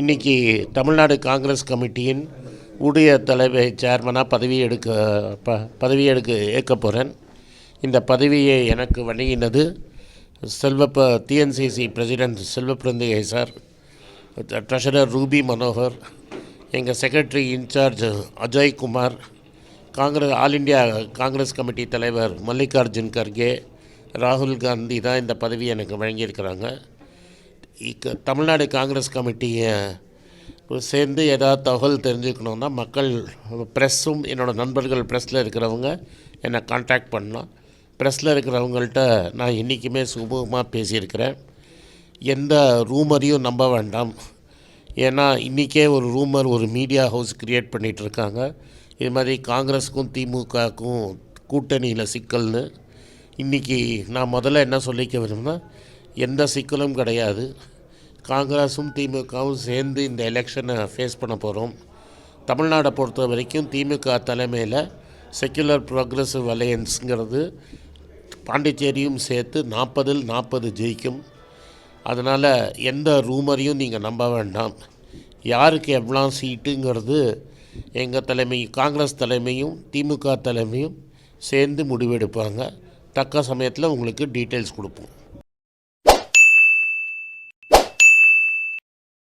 இன்னைக்கு தமிழ்நாடு காங்கிரஸ் கமிட்டியின் உடைய தலைவர் சேர்மனாக பதவி எடுக்க ப பதவி எடுக்க ஏற்க போகிறேன் இந்த பதவியை எனக்கு வழங்கினது செல்வப்ப TNCC president Selvaperunthagai sir treasurer Ruby Manohar எங்கள் secretary in charge Ajay Kumar Congress all India Congress committee தலைவர் மல்லிகார்ஜுன் கர்கே ராகுல் காந்தி தான் இந்த பதவியை எனக்கு வழங்கியிருக்கிறாங்க. தமிழ்நாடு காங்கிரஸ் கமிட்டியை சேர்ந்து ஏதாவது தகவல் தெரிஞ்சுக்கணுன்னா மக்கள் ப்ரெஸ்ஸும் என்னோடய நண்பர்கள் ப்ரெஸ்ஸில் இருக்கிறவங்க என்னை காண்டாக்ட் பண்ணலாம். ப்ரெஸ்ஸில் இருக்கிறவங்கள்ட்ட நான் என்றைக்குமே சுமூகமாக பேசியிருக்கிறேன். எந்த ரூமரையும் நம்ப வேண்டாம். ஏன்னா இன்றைக்கே ஒரு ரூமர் ஒரு மீடியா ஹவுஸ் க்ரியேட் பண்ணிகிட்ருக்காங்க இது மாதிரி காங்கிரஸுக்கும் திமுகவுக்கும் கூட்டணியில் சிக்கல்னு இன்றைக்கி நான் முதல்ல என்ன சொல்லிக்க விரும்புனா எந்த சிக்கலும் கிடையாது. காங்கிரஸும் திமுகவும் சேர்ந்து இந்த எலெக்ஷனை ஃபேஸ் பண்ண போகிறோம் தமிழ்நாடை பொறுத்த வரைக்கும் திமுக தலைமையில் செக்குலர் ப்ரோக்ரஸிவ் அலையன்ஸுங்கிறது பாண்டிச்சேரியும் சேர்த்து நாற்பதில் நாற்பது ஜெயிக்கும். அதனால் எந்த ரூமரையும் நீங்கள் நம்ப வேண்டாம். யாருக்கு எவ்வளோ சீட்டுங்கிறது எங்கள் தலைமை காங்கிரஸ் தலைமையும் திமுக தலைமையும் சேர்ந்து முடிவெடுப்பாங்க. தக்க சமயத்தில் உங்களுக்கு டீட்டெயில்ஸ் கொடுப்போம்.